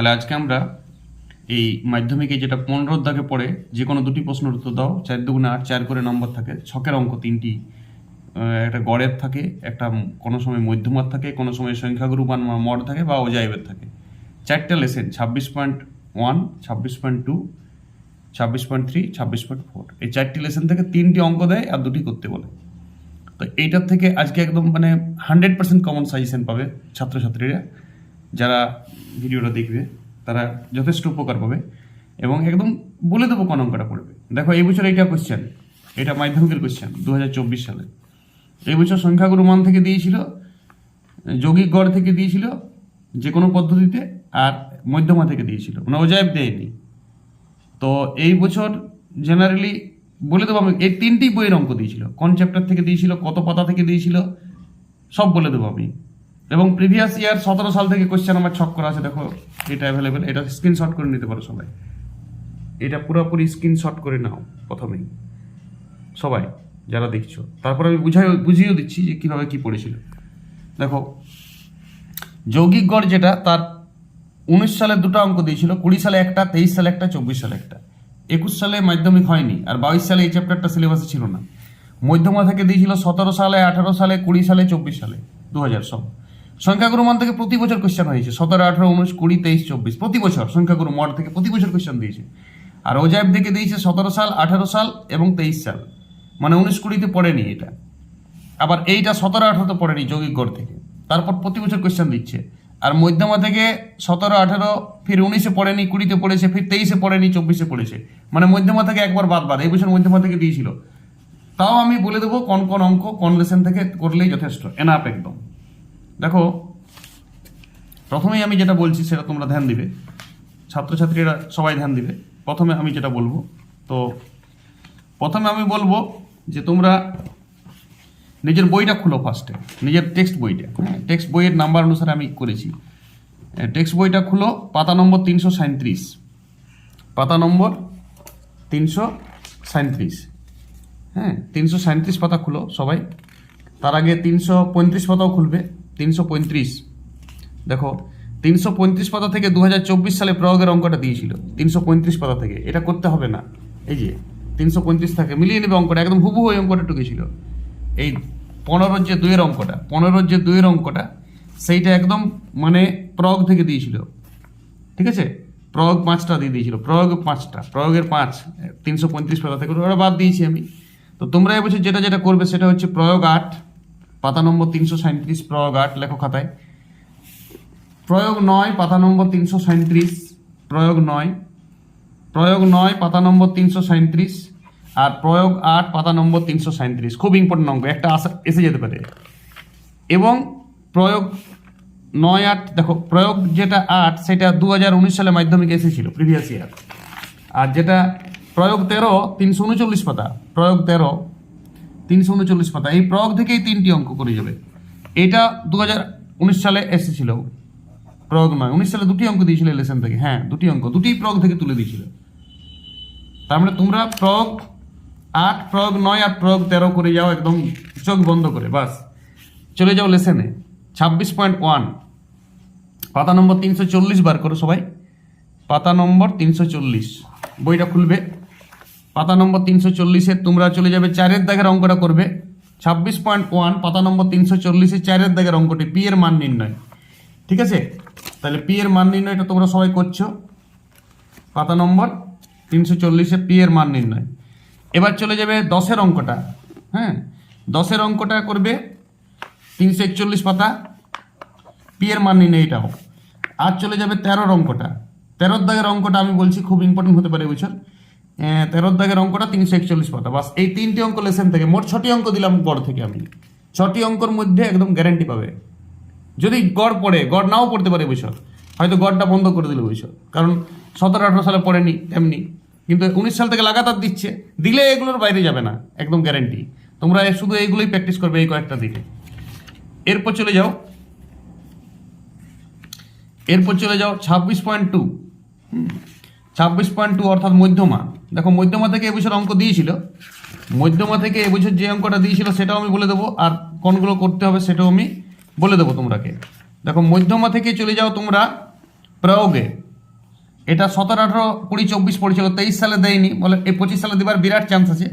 তাহলে আজকে আমরা এই মাধ্যমিকে যেটা পনেরো দাগে পড়ে, যে কোনো দুটি প্রশ্নের উত্তর দাও। চার দুগুণে আট, চার করে নম্বর থাকে। ছকের অঙ্ক তিনটি। একটা গড়ের থাকে, একটা কোনো সময় মধ্যমার থাকে, কোনো সময় সংখ্যাগুরু মান মা- মড থাকে বা অজাইবের থাকে। চারটে লেসেন ছাব্বিশ পয়েন্ট ওয়ান ছাব্বিশ পয়েন্ট টু ছাব্বিশ পয়েন্ট থ্রি ছাব্বিশ পয়েন্ট ফোর এই চারটি লেসেন থেকে তিনটি অঙ্ক দেয় আর দুটি করতে বলে। তো এইটার থেকে আজকে একদম মানে হান্ড্রেড পার্সেন্ট কমন সাজেশন পাবে ছাত্রছাত্রীরা। যারা ভিডিওটা দেখবে, তারা যথেষ্ট উপকার পাবে এবং একদম বলে দেবো কোন অঙ্কটা পড়বে। দেখো, এই বছর এইটা কোশ্চেন এটা মাধ্যমিকের কোশ্চেন দু সালে। এই বছর সংখ্যাগুরু মান থেকে দিয়েছিল, যৌগিক গড় থেকে দিয়েছিল যে কোনো পদ্ধতিতে, আর মধ্যমা থেকে দিয়েছিল। মানে অজায়ব দেয়নি। তো এই বছর জেনারেলি বলে দেবো আমি, এই তিনটি বইয়ের অঙ্ক দিয়েছিল। কোন চ্যাপ্টার থেকে দিয়েছিল, কত পাতা থেকে দিয়েছিল, সব বলে দেবো আমি। এবং প্রিভিয়াস ইয়ার সতেরো সাল থেকে কোয়েশ্চেন আমার ছক করা আছে, দেখো এটা অ্যাভেলেবেল এটা স্ক্রিনশট করে নিতে পারো সবাই। এটা পুরোপুরি স্ক্রিনশট করে নাও প্রথমেই। সবাই, যারা দেখছ। তারপর আমি বুঝাই, বুঝিয়েও দিচ্ছি যে কীভাবে কী পড়েছিল। দেখো, যৌগিক গড় যেটা, তার উনিশ সালে দুটো অঙ্ক দিয়েছিল, কুড়ি সালে একটা, তেইশ সালে একটা, চব্বিশ সালে একটা। একুশ সালে মাধ্যমিক হয়নি, আর বাইশ সালে এই চ্যাপ্টারটা সিলেবাসে ছিল না। মধ্যমা থেকে দিয়েছিল সতেরো সালে, আঠারো সালে, কুড়ি সালে, চব্বিশ সালে দু হাজার সব। সংখ্যাগুরু মান থেকে প্রতি বছর কোশ্চেন হয়েছে। সতেরো, আঠারো, উনিশ, কুড়ি, তেইশ, চব্বিশ। প্রতি বছর সংখ্যাগুরু মড থেকে প্রতি বছর কোশ্চেন দিয়েছে। আর ওজাইব থেকে দিয়েছে সতেরো সাল, আঠারো সাল এবং তেইশ সাল। মানে উনিশ কুড়িতে পড়েনি এটা। আবার এইটা সতেরো, আঠারোতে পড়েনি যৌগিক গড় থেকে। তারপর প্রতি বছর কোয়েশ্চেন দিচ্ছে। আর মধ্যমা থেকে সতেরো, আঠারো, ফির উনিশে পড়েনি, কুড়িতে পড়েছে, ফির তেইশে পড়েনি, চব্বিশে পড়েছে। মানে মধ্যমা থেকে একবার বাদ বাদ, এই বছর মধ্যমা থেকে দিয়েছিল। তাও আমি বলে দেবো, কোন কোন অঙ্ক কোন লেসন থেকে করলেই যথেষ্ট। এনাপ একদম। দেখো, প্রথমেই আমি যেটা বলছি সেটা তোমরা ধ্যান দিবে। ছাত্রছাত্রীরা সবাই ধ্যান দিবে। প্রথমে আমি যেটা বলব, তো প্রথমে আমি বলব যে তোমরা নিজের বইটা খুলো ফার্স্টে নিজের টেক্সট বইটা। হ্যাঁ টেক্সট বইয়ের নাম্বার অনুসারে আমি করেছি। টেক্সট বইটা খুলো, পাতা নম্বর তিনশো সাঁত্রিশ পাতা নম্বর তিনশো সাঁত্রিশ হ্যাঁ তিনশো সাঁত্রিশ পাতা খুলো সবাই। তার আগে তিনশো পঁয়ত্রিশ পাতাও খুলবে। তিনশো পঁয়ত্রিশ। দেখো, তিনশো পঁয়ত্রিশ পাতা থেকে দু হাজার চব্বিশ সালে প্রয়োগের অঙ্কটা দিয়েছিল। তিনশো পঁয়ত্রিশ পাতা থেকে। এটা করতে হবে না। এই যে, তিনশো পঁয়ত্রিশ থাকে, মিলিয়ে নেবে অঙ্কটা। একদম হুবহু ওই অঙ্কটা টুকেছিল এই পনেরোর যে দুইয়ের অঙ্কটা পনেরোর যে দুইয়ের অঙ্কটা, সেইটা একদম মানে প্রয়োগ থেকে দিয়েছিল। ঠিক আছে? প্রয়োগ পাঁচটা দিয়ে দিয়েছিল। প্রয়োগ পাঁচটা, প্রয়োগের পাঁচ, তিনশো পঁয়ত্রিশ পাতা থেকে। ওটা বাদ দিয়েছি আমি। তো তোমরা এবছর যেটা যেটা করবে, সেটা হচ্ছে প্রয়োগ আট পাতা নম্বর তিনশো সাঁত্রিশ প্রয়োগ আট লেখো খাতায়। প্রয়োগ নয়, পাতা নম্বর তিনশো সাঁত্রিশ প্রয়োগ নয়। প্রয়োগ নয়, পাতা নম্বর তিনশো সাঁত্রিশ আর প্রয়োগ আট, পাতা নম্বর তিনশো সাঁত্রিশ খুব ইম্পর্টেন্ট অঙ্ক, একটা আসা এসে যেতে পারে। এবং প্রয়োগ নয়, আট, দেখো, প্রয়োগ যেটা আট, সেটা দু হাজার উনিশ সালে মাধ্যমিক এসেছিল প্রিভিয়াস ইয়ার আর যেটা প্রয়োগ তেরো, তিনশো উনচল্লিশ পাতা, প্রয়োগ তেরো তিনশো উনচল্লিশ পাতা। এই প্রয়োগ থেকেই তিনটি অঙ্ক করে যাবে। এটা দু উনিশ সালে এসেছিল। প্রয়োগ নয়। উনিশ সালে দুটি অঙ্ক দিয়েছিল লেসন থেকে। হ্যাঁ দুটি অঙ্ক। দুটি প্রয়োগ থেকে তুলে দিয়েছিল। তার মানে তোমরা প্রয়োগ আট, প্রয়োগ নয় আর প্রয়োগ তেরো করে যাও, একদম চোখ বন্ধ করে, বাস। চলে যাও লেসেনে। ছাব্বিশ পয়েন্ট ওয়ান। পাতা নম্বর তিনশো চল্লিশ বার করো সবাই। পাতা নম্বর তিনশো চল্লিশ। বইটা খুলবে। পাতা নম্বর তিনশো চল্লিশে তোমরা চলে যাবে চারের দাগের অঙ্কটা করবে। ছাব্বিশ পয়েন্ট ওয়ান পাতা নম্বর তিনশো চল্লিশে চারের দাগের অঙ্কটি পি এর মান নির্ণয়। ঠিক আছে? তাহলে পি এর মান নির্ণয়টা তোমরা সবাই করছ। পাতা নম্বর তিনশো চল্লিশে পি এর মান নির্ণয়। এবার চলে যাবে দশের অঙ্কটা। হ্যাঁ? দশের অঙ্কটা করবে তিনশো একচল্লিশ পাতা। পি এর মান নির্ণয় এটাও আর চলে যাবে তেরোর অঙ্কটা। তেরোর দাগের অঙ্কটা আমি বলছি খুব ইম্পর্টেন্ট হতে পারে বুঝছেন তেরোর দাগের অঙ্কটা তিনশো একচল্লিশ পাতা বাস, এই তিনটি অঙ্ক লেসেন থেকে, মোট ছটি অঙ্ক দিলাম গড় থেকে আমি। ছটি অঙ্কর মধ্যে একদম গ্যারেন্টি পাবে। যদি গড় পড়ে, গড় নাও পড়তে পারে বছর হয়তো গড়টা বন্ধ করে দিল বছর কারণ সতেরো আঠারো সালে পড়েনি এমনি কিন্তু উনিশ সাল থেকে লাগাতার দিচ্ছে, দিলে এগুলোর বাইরে যাবে না, একদম গ্যারেন্টি তোমরা শুধু এইগুলোই প্র্যাকটিস করবে এই কয়েকটা দিকে এরপর চলে যাও। এরপর চলে যাও ছাব্বিশ পয়েন্ট টু ছাব্বিশ পয়েন্ট টু অর্থাৎ মধ্যমা দেখো, মধ্যমা থেকে এবছর অঙ্ক দিয়েছিল। মধ্যমা থেকে এবছর যে অঙ্কটা দিয়েছিল, সেটাও আমি বলে দেবো। আর কোনগুলো করতে হবে, সেটাও আমি বলে দেবো তোমরাকে দেখো, মধ্যমা থেকে চলে যাও তোমরা প্রয়োগে। এটা সতেরো, আঠারো, কুড়ি, চব্বিশ পড়েছিল, তেইশ সালে দেয়নি। বলে এই পঁচিশ সালে দেবার বিরাট চান্স আছে।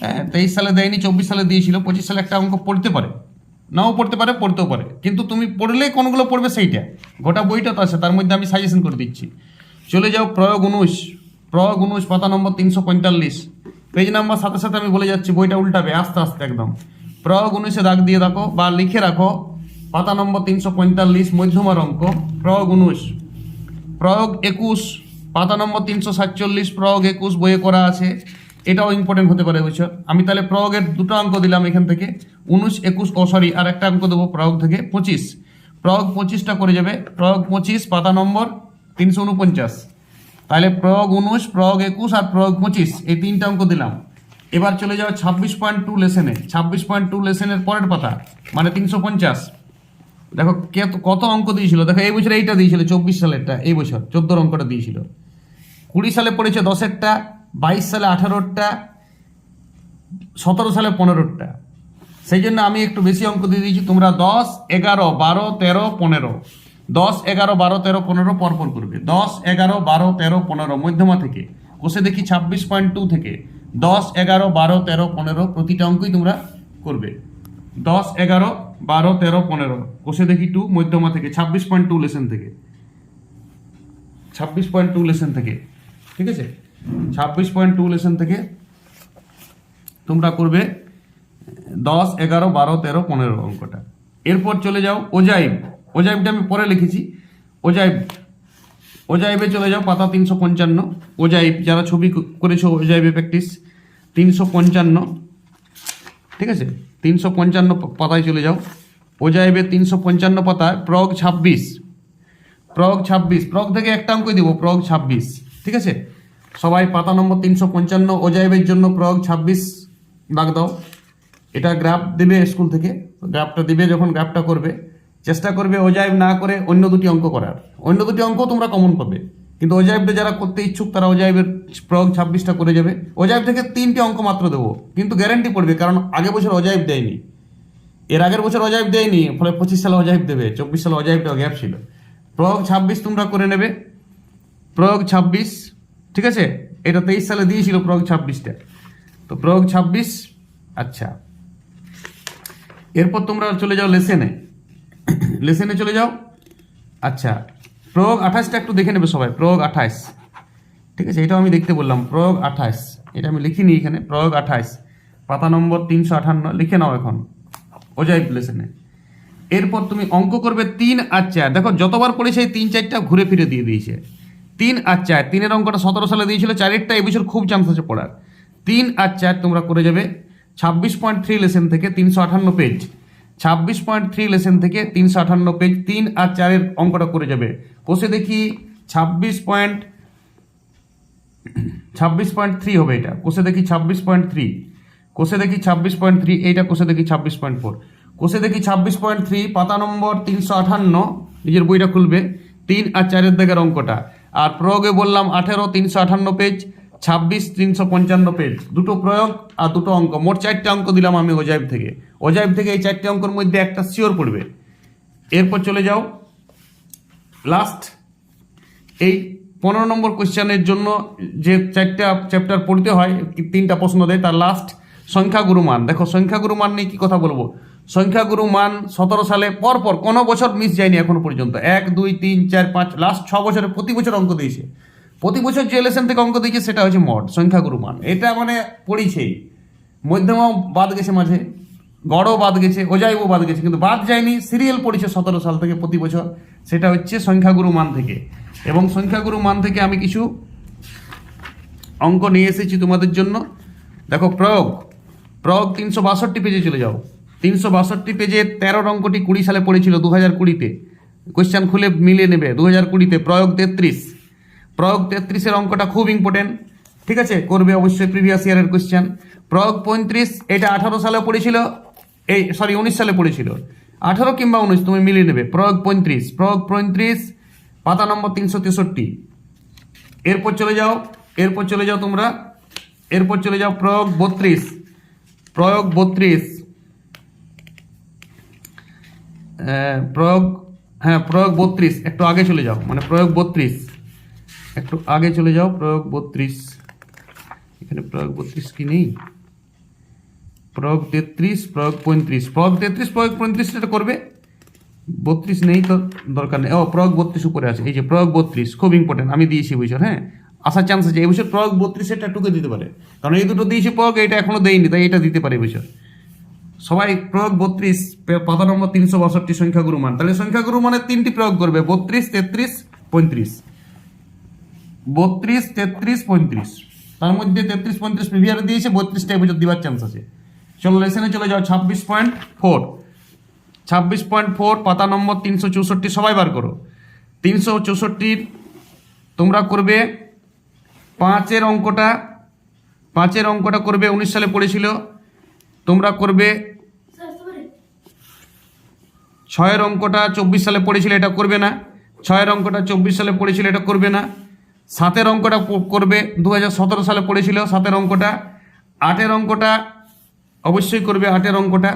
হ্যাঁ তেইশ সালে দেয়নি, চব্বিশ সালে দিয়েছিল। পঁচিশ সালে একটা অঙ্ক পড়তে পারে। নাও পড়তে পারে, পড়তেও পারে। কিন্তু তুমি পড়লে কোনগুলো পড়বে সেইটা। গোটা বইটা তো আছে, তার মধ্যে আমি সাজেশন করে দিচ্ছি। চলে যাও প্রয়োগ উনিশ। প্রয়োগ উনিশ পাতা নম্বর তিনশো পঁয়তাল্লিশ। পেজ নাম্বার সাথে সাথে আমি বলে যাচ্ছি, বইটা উল্টাবে, আস্তে আস্তে একদম। প্রয়োগ উনিশে দাগ দিয়ে রাখো বা লিখে রাখো, পাতা নম্বর তিনশো পঁয়তাল্লিশ, মধ্যমার অঙ্ক প্রয়োগ উনিশ প্রয়োগ একুশ, পাতা নম্বর তিনশো সাতচল্লিশ প্রয়োগ একুশ বইয়ে করা আছে। এটাও ইম্পর্টেন্ট হতে পারে, বুঝছ? আমি তাহলে প্রয়োগের দুটো অঙ্ক দিলাম এখান থেকে। উনিশ একুশ, ও সরি আর একটা অঙ্ক দেবো প্রয়োগ থেকে পঁচিশ। প্রয়োগ পঁচিশটা করে যাবে প্রয়োগ পঁচিশ, পাতা নম্বর তিনশো উনপঞ্চাশ তাহলে প্রয়োগ উনিশ প্রয়োগ একুশ আর প্রয়োগ পঁচিশ, এই তিনটা অঙ্ক দিলাম। এবার চলে যাও ছাব্বিশ পয়েন্ট টু লেসেনে ছাব্বিশ পয়েন্ট টু লেসেনের পরের পাতা মানে তিনশো পঞ্চাশ। দেখো কত অঙ্ক দিয়েছিল? দেখো, এই বছর এইটা দিয়েছিল, চব্বিশ সালেরটা, এই বছর চোদ্দোর অঙ্কটা দিয়েছিল। কুড়ি সালে পড়েছে দশেরটা, বাইশ সালে আঠারোটা সতেরো সালে পনেরোটা সেই জন্য আমি একটু বেশি অঙ্ক দিয়ে দিয়েছি, তোমরা দশ, এগারো, বারো, তেরো, পনেরো। দশ, এগারো, বারো, তেরো, পনেরো পরপর করবে। দশ, এগারো, বারো, তেরো, পনেরো মধ্যমা থেকে। কোষে দেখি ছাব্বিশ পয়েন্ট টু থেকে। দশ, এগারো, বারো, তেরো, পনেরো প্রতিটা অঙ্কই তোমরা করবে। দশ, এগারো, বারো, তেরো, পনেরো কোষে দেখি টু মধ্যমা থেকে, ছাব্বিশ পয়েন্ট টু লেসেন থেকে। ছাব্বিশ পয়েন্ট টু লেসেন থেকে। ঠিক আছে? ছাব্বিশ পয়েন্ট টু লেসেন থেকে তোমরা করবে দশ, এগারো, বারো, তেরো, পনেরো অঙ্কটা। এরপর চলে যাও ওজাইব ওজাইবটা আমি পরে লিখেছি। ওজাইব, ওজাইবে চলে যাও, পাতা তিনশো পঞ্চান্ন। ওজাইব, যারা ছবি করেছ ওজাইবে প্র্যাকটিস তিনশো পঞ্চান্ন। ঠিক আছে? তিনশো পঞ্চান্ন পাতায় চলে যাও। ওজাইবে তিনশো পঞ্চান্ন পাতায় প্রগ ছাব্বিশ। প্রগ ছাব্বিশ, প্রগ থেকে একটা অঙ্কই দেবো, প্রগ ছাব্বিশ। ঠিক আছে? সবাই পাতা নম্বর তিনশো পঞ্চান্ন, ওজাইবের জন্য প্রগ ছাব্বিশ দাগ দাও। এটা গ্রাফ দেবে স্কুল থেকে। গ্রাফটা দিবে যখন গ্রাফটা করবে। চেষ্টা করবে ওজাইব না করে অন্য দুটি অঙ্ক করার। অন্য দুটি অঙ্ক তোমরা কমন পাবে। কিন্তু ওজাইবটা যারা করতে ইচ্ছুক, তারা ওজাইবের প্রয়োগ ছাব্বিশটা করে যাবে। ওজাইব থেকে তিনটি অঙ্ক মাত্র দেবো, কিন্তু গ্যারান্টি পড়বে, কারণ আগে বছর ওজাইব দেয়নি। এর আগের বছর অজাইব দেয়নি, ফলে পঁচিশ সালে অজাইব দেবে, চব্বিশ সালে অজাইবটা গ্যাপ ছিল। প্রয়োগ ছাব্বিশ তোমরা করে নেবে। প্রয়োগ ছাব্বিশ, ঠিক আছে? এটা তেইশ সালে দিয়েছিল প্রয়োগ ছাব্বিশটা। তো প্রয়োগ ছাব্বিশ আচ্ছা। এরপর তোমরা চলে যাও লেসেনে লেসেনে চলে যাও। আচ্ছা প্রয়োগ আঠাশটা একটু দেখে নেবে সবাই। প্রয়োগ আঠাশ। ঠিক আছে, এটাও আমি দেখতে বললাম। প্রয়োগ আঠাশ। এটা আমি লিখিনি এখানে। প্রয়োগ আঠাশ। পাতা নম্বর তিনশো আঠান্ন। লিখে নাও এখন। ওজাই লেসেনে এরপর তুমি অঙ্ক করবে তিন আর চার। দেখো, যতবার পড়েছে এই তিন চারটা ঘুরে ফিরে দিয়ে দিয়েছে। তিন আর চার। তিনের অঙ্কটা সতেরো সালে দিয়েছিল, চারেরটা এবছর খুব চান্স আছে পড়ার। তিন আর চার তোমরা করে যাবে। ছাব্বিশ পয়েন্ট থ্রি লেসেন থেকে তিনশো আঠান্ন পেজ ছাব্বিশ পয়েন্ট থ্রি লেসেন থেকে তিনশো আঠান্ন পেজ, তিন আর চারের অঙ্কটা করে যাবে। কোষে দেখি ছাব্বিশ পয়েন্ট ছাব্বিশ পয়েন্ট থ্রি হবে এটা। কোষে দেখি ছাব্বিশ পয়েন্ট থ্রি। কোষে দেখি ছাব্বিশ পয়েন্ট থ্রি, এইটা কোষে দেখি ছাব্বিশ পয়েন্ট ফোর। কোষে দেখি ছাব্বিশ পয়েন্ট থ্রি, পাতা নম্বর তিনশো আঠান্ন, নিজের বইটা খুলবে, তিন আর চারের দিকের অঙ্কটা। আর প্রয়োগে বললাম আঠেরো, তিনশো আঠান্ন পেজ ছাব্বিশ, তিনশো পঞ্চান্ন পেজ দুটো প্রয়োগ আর দুটো অঙ্ক। মোট চারটে অঙ্ক দিলাম আমি ওজাইব থেকে। ওজাইব থেকে এই চারটে অঙ্কের মধ্যে একটা শিওর পড়বে। এরপর চলে যাও। লাস্ট এই পনেরো নম্বর কোশ্চেনের জন্য যে চারটা চ্যাপ্টার পড়তে হয় তিনটা প্রশ্ন দেয়, তার লাস্ট সংখ্যাগুরু মান। দেখো, সংখ্যাগুরু মান নিয়ে কি কথা বলব? সংখ্যাগুরু মান সতেরো সালে পর পর কোনো বছর মিস যায়নি এখনও পর্যন্ত। এক, দুই, তিন, চার, পাঁচ লাস্ট ছ বছরে প্রতি বছর অঙ্ক দিয়েছে। প্রতি বছর যে লেসন থেকে অঙ্ক দিয়েছে সেটা হচ্ছে মঠ, সংখ্যাগুরু মান। এটা মানে পড়িছেই মধ্যমাও বাদ গেছে মাঝে, গড়ও বাদ গেছে, ওজাইবও বাদ গেছে, কিন্তু বাদ যায়নি, সিরিয়াল পড়েছে সতেরো সাল থেকে প্রতি বছর, সেটা হচ্ছে সংখ্যাগুরু মান থেকে। এবং সংখ্যাগুরু মান থেকে আমি কিছু অঙ্ক নিয়ে এসেছি তোমাদের জন্য। দেখো, প্রয়োগ। প্রয়োগ তিনশো বাষট্টি পেজে চলে যাও। তিনশো বাষট্টি পেজে তেরোর অঙ্কটি কুড়ি সালে পড়েছিল দু হাজার কুড়িতে। কোয়েশ্চেন খুলে মিলিয়ে নেবে দু হাজার কুড়িতে প্রয়োগ তেত্রিশ। প্রয়োগ তেত্রিশের অঙ্কটা খুব ইম্পর্টেন্ট ঠিক আছে? করবে অবশ্যই প্রিভিয়াস ইয়ারের কোয়েশ্চেন প্রয়োগ পঁয়ত্রিশ, এটা আঠারো সালে পড়েছিল, এই সরি উনিশ সালে পড়েছিল। আঠারো কিংবা উনিশ, তুমি মিলিয়ে নেবে। প্রয়োগ পঁয়ত্রিশ প্রয়োগ পঁয়ত্রিশ, পাতা নম্বর তিনশো তেষট্টি। এরপর চলে যাও, এরপর চলে যাও তোমরা, এরপর চলে যাও প্রয়োগ বত্রিশ। প্রয়োগ বত্রিশ প্রয়োগ হ্যাঁ প্রয়োগ বত্রিশ, একটু আগে চলে যাও। মানে প্রয়োগ বত্রিশ। একটু আগে চলে যাও, প্রয়োগ বত্রিশ। এখানে প্রয়োগ বত্রিশ কি নেই? প্রয়োগ তেত্রিশ, প্রয়োগ পঁয়ত্রিশ। প্রয়োগ তেত্রিশ, প্রয়োগ পঁয়ত্রিশ করবে? বত্রিশ নেই তো দরকার নেই। ও, প্রয়োগ বত্রিশ উপরে আছে। এই যে প্রয়োগ বত্রিশ, খুব ইম্পর্টেন্ট আমি দিয়েছি বছর হ্যাঁ? আসার চান্স আছে। এই বছর প্রয়োগ বত্রিশ এটা টুকে দিতে পারে। কারণ এই দুটো দিয়েছি প্রয়োগ, এটা এখনও দেয়নি, তাই এটা দিতে পারে বছর। সবাই প্রয়োগ বত্রিশ, পাতা নম্বর তিনশো বাষট্টি সংখ্যাগুরু মান। তাহলে সংখ্যাগুরু মানে তিনটি প্রয়োগ করবে, বত্রিশ, তেত্রিশ, পঁয়ত্রিশ। বত্রিশ, তেত্রিশ, পঁয়ত্রিশ। তার মধ্যে তেত্রিশ, পঁয়ত্রিশ প্রিভিয়ারে দিয়েছে বত্রিশটা এবছর দেওয়ার চান্স আছে। চলো লেসনে চলে যাও, ছাব্বিশ পয়েন্ট ফোর ছাব্বিশ পয়েন্ট ফোর পাতা নম্বর তিনশো চৌষট্টি সবাই বার করো। তিনশো চৌষট্টির তোমরা করবে, পাঁচের অঙ্কটা পাঁচের অঙ্কটা করবে, উনিশ সালে পড়েছিল। তোমরা করবে, ছয়ের অঙ্কটা চব্বিশ সালে পড়েছিল, এটা করবে না। ছয়ের অঙ্কটা চব্বিশ সালে পড়েছিল, এটা করবে না। সাতের অঙ্কটা করবে দু হাজার সতেরো সালে পড়েছিল সাতের অঙ্কটা। আটের অঙ্কটা অবশ্যই করবে আটের অঙ্কটা।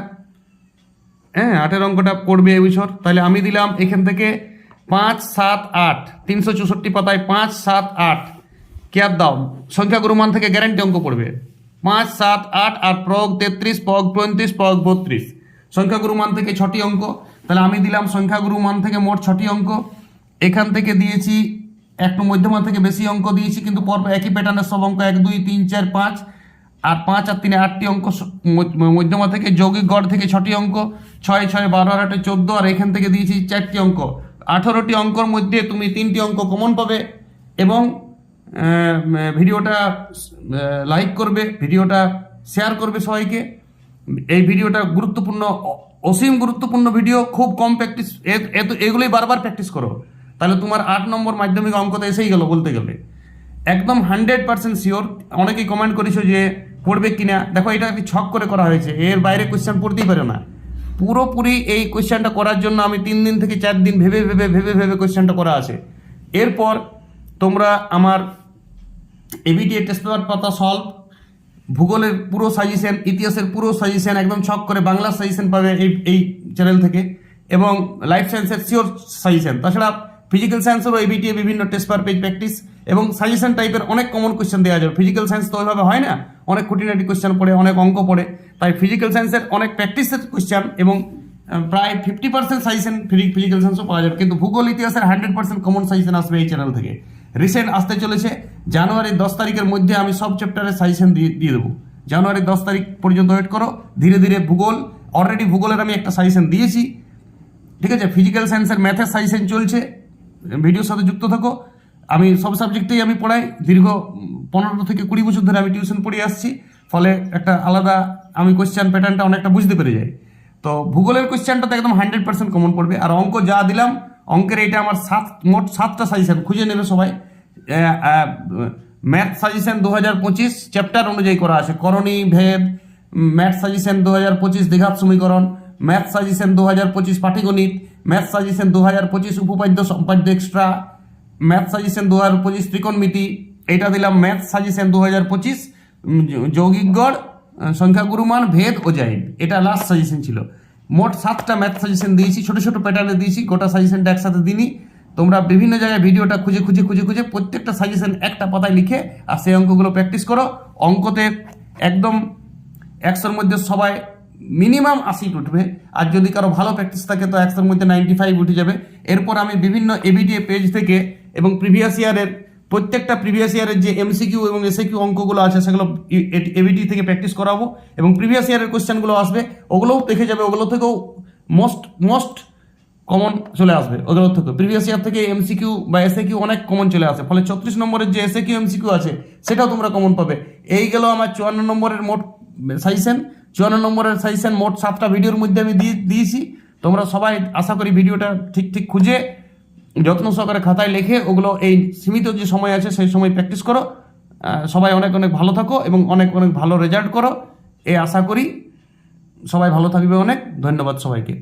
হ্যাঁ আটের অঙ্কটা পড়বে এই বছর। তাহলে আমি দিলাম এখান থেকে পাঁচ, সাত, আট। তিনশো চৌষট্টি পাতায় পাঁচ, সাত, আট। কেয়ার দাও? সংখ্যাগুরু মান থেকে গ্যারান্টি অঙ্ক পড়বে পাঁচ, সাত, আট আর প্রয়োগ তেত্রিশ, প্রয়োগ পঁয়ত্রিশ, প্রয়োগ বত্রিশ। সংখ্যাগুরু মান থেকে ছটি অঙ্ক। তাহলে আমি দিলাম সংখ্যাগুরু মান থেকে মোট ছটি অঙ্ক। এখান থেকে দিয়েছি একটু মধ্যমা থেকে বেশি অঙ্ক দিয়েছি, কিন্তু পর একই প্যাটার্নের সব অঙ্ক, এক, দুই, তিন, চার, পাঁচ, আর পাঁচ আর তিনে আটটি অঙ্ক মধ্যমা থেকে যৌগিক গড় থেকে ছটি অঙ্ক, ছয় ছয়, বারো আর আটে চোদ্দ, আর এখান থেকে দিয়েছি চারটি অঙ্ক। আঠারোটি অঙ্কর মধ্যে তুমি তিনটি অঙ্ক কমন পাবে এবং ভিডিওটা লাইক করবে, ভিডিওটা শেয়ার করবে সবাইকে। এই ভিডিওটা গুরুত্বপূর্ণ অসীম গুরুত্বপূর্ণ ভিডিও, খুব কম প্র্যাকটিস এগুলোই বারবার প্র্যাকটিস করো। তাহলে তোমার আট নম্বর মাধ্যমিক অঙ্কতে এসেই গেল বলতে গেলে। একদম হান্ড্রেড পার্সেন্ট শিওর অনেকেই কমেন্ট করেছ যে পড়বে কিনা। দেখো, এটা একটি ছক করে করা হয়েছে। এর বাইরে কোয়েশ্চেন পড়তেই পারে না। পুরোপুরি এই কোয়েশ্চেনটা করার জন্য আমি তিন দিন থেকে চার দিন ভেবে ভেবে ভেবে ভেবে কোয়েশ্চেনটা করা আছে। এরপর তোমরা আমার এবিটিএ টেস্ট পেপার পাতা সলভ ভূগোলের পুরো সাজেশন ইতিহাসের পুরো সাজেশন একদম ছক করে বাংলা সাজেশন পাবে এই এই চ্যানেল থেকে। এবং লাইফ সায়েন্সের শিওর সাজেশন তাছাড়া ফিজিক্যাল সায়েন্স সায়েন্সেরও এবিটিএ বিভিন্ন টেস্ট পেপার পেজ প্র্যাকটিস এবং সাজেশন টাইপের অনেক কমন কোয়েশ্চেন দেওয়া যাবে ফিজিক্যাল সায়েন্স তো ওইভাবে হয় না, অনেক খুঁটিনাটি কোয়েশ্চেন পড়ে, অনেক অঙ্ক পড়ে। তাই ফিজিক্যাল সায়েন্সের অনেক প্র্যাকটিসের কোয়েশ্চেন এবং প্রায় ফিফটি পার্সেন্ট সাজেশন ফিজিক্যাল সায়েন্সও পাওয়া যাবে কিন্তু ভূগোল ইতিহাসের হান্ড্রেড পার্সেন্ট কমন সাজেশন আসবে এই চ্যানেল থেকে। রিসেন্ট আসতে চলেছে, জানুয়ারির দশ তারিখের মধ্যে আমি সব চ্যাপ্টারের সাজেশন দিয়ে দিয়ে দেবো। জানুয়ারির দশ তারিখ পর্যন্ত ওয়েট করো, ধীরে ধীরে ভূগোল অলরেডি ভূগোলের আমি একটা সাজেশন দিয়েছি। ঠিক আছে ফিজিক্যাল সায়েন্সের ম্যাথের সাজেশন চলছে। ভিডিওর সাথে যুক্ত থাকো। আমি সব সাবজেক্টেই আমি পড়াই। দীর্ঘ পনেরো থেকে কুড়ি বছর ধরে আমি টিউশন পড়িয়ে আসছি। ফলে একটা আলাদা আমি কোয়েশ্চেন প্যাটার্নটা অনেকটা বুঝতে পেরে যাই। তো ভূগোলের কোয়েশ্চেনটা তো একদম হান্ড্রেড পার্সেন্ট কমন পড়বে। আর অঙ্ক যা দিলাম, অঙ্কের এটা আমার সাত, মোট সাতটা সাজেশন খুঁজে নেবে সবাই। ম্যাথ সাজেশন দু হাজার পঁচিশ চ্যাপ্টার অনুযায়ী করা আছে। করণী, ভেদ ম্যাথ সাজেশন দু হাজার পঁচিশ দীঘাত সমীকরণ। ম্যাথ সাজেশন দু হাজার পঁচিশ, পাটিগণিত। ম্যাথ সাজেশন দু হাজার পঁচিশ উপপাদ্য সম্পাদ্য এক্সট্রা ম্যাথ সাজেশন দু হাজার পঁচিশ ত্রিকোণমিতি এটা দিলাম ম্যাথ সাজেশন দু হাজার পঁচিশ যৌগিক গড় আহ, সংখ্যাগুরুমান ভেদ ও জাইন এটা লাস্ট সাজেশন ছিল। মোট সাতটা ম্যাথ সাজেশন দিয়েছি ছোটো ছোটো প্যাটার্নে দিয়েছি গোটা সাজেশনটা একসাথে দিনই তোমরা বিভিন্ন জায়গায় ভিডিওটা খুঁজে খুঁজে খুঁজে খুঁজে প্রত্যেকটা সাজেশন একটা পাতায় লিখে আর সেই অঙ্কগুলো প্র্যাকটিস করো। অঙ্কতে একদম একশোর মধ্যে সবাই মিনিমাম আশি উঠবে। আর যদি কারও ভালো প্র্যাকটিস থাকে, তো একশোর মধ্যে নাইনটি ফাইভ উঠে যাবে। এরপর আমি বিভিন্ন এবিডিএ পেজ থেকে এবং প্রিভিয়াস ইয়ারের প্রত্যেকটা প্রিভিয়াস ইয়ারের যে এমসিকিউ এবং এসএকিউ অঙ্কগুলো আছে, সেগুলো এবিডি থেকে প্র্যাকটিস করাবো। এবং প্রিভিয়াস ইয়ারের কোয়েশ্চেনগুলো আসবে, ওগুলোও দেখে যাবে, ওগুলো থেকেও মোস্ট মোস্ট কমন চলে আসবে, ওগুলো থেকে। প্রিভিয়াস ইয়ার থেকে এমসিকিউ বা এসএ কিউ অনেক কমন চলে আসে, ফলে ছত্রিশ নম্বরের যে এসএ কিউ এমসিকিউ আছে, সেটাও তোমরা কমন পাবে। এই গেল আমার চুয়ান্ন নম্বরের মোট সাজেশন চুয়ান্ন নম্বরের সাজেশন মোট সাতটা ভিডিওর মধ্যে আমি দিয়ে দিয়েছি। তোমরা সবাই আশা করি ভিডিওটা ঠিক ঠিক খুঁজে যত্ন সহকারে খাতায় লেখে ওগুলো এই সীমিত যে সময় আছে সেই সময় প্র্যাকটিস করো। সবাই অনেক অনেক ভালো থাকো এবং অনেক অনেক ভালো রেজাল্ট করো। এ আশা করি সবাই ভালো থাকবে অনেক। ধন্যবাদ সবাইকে।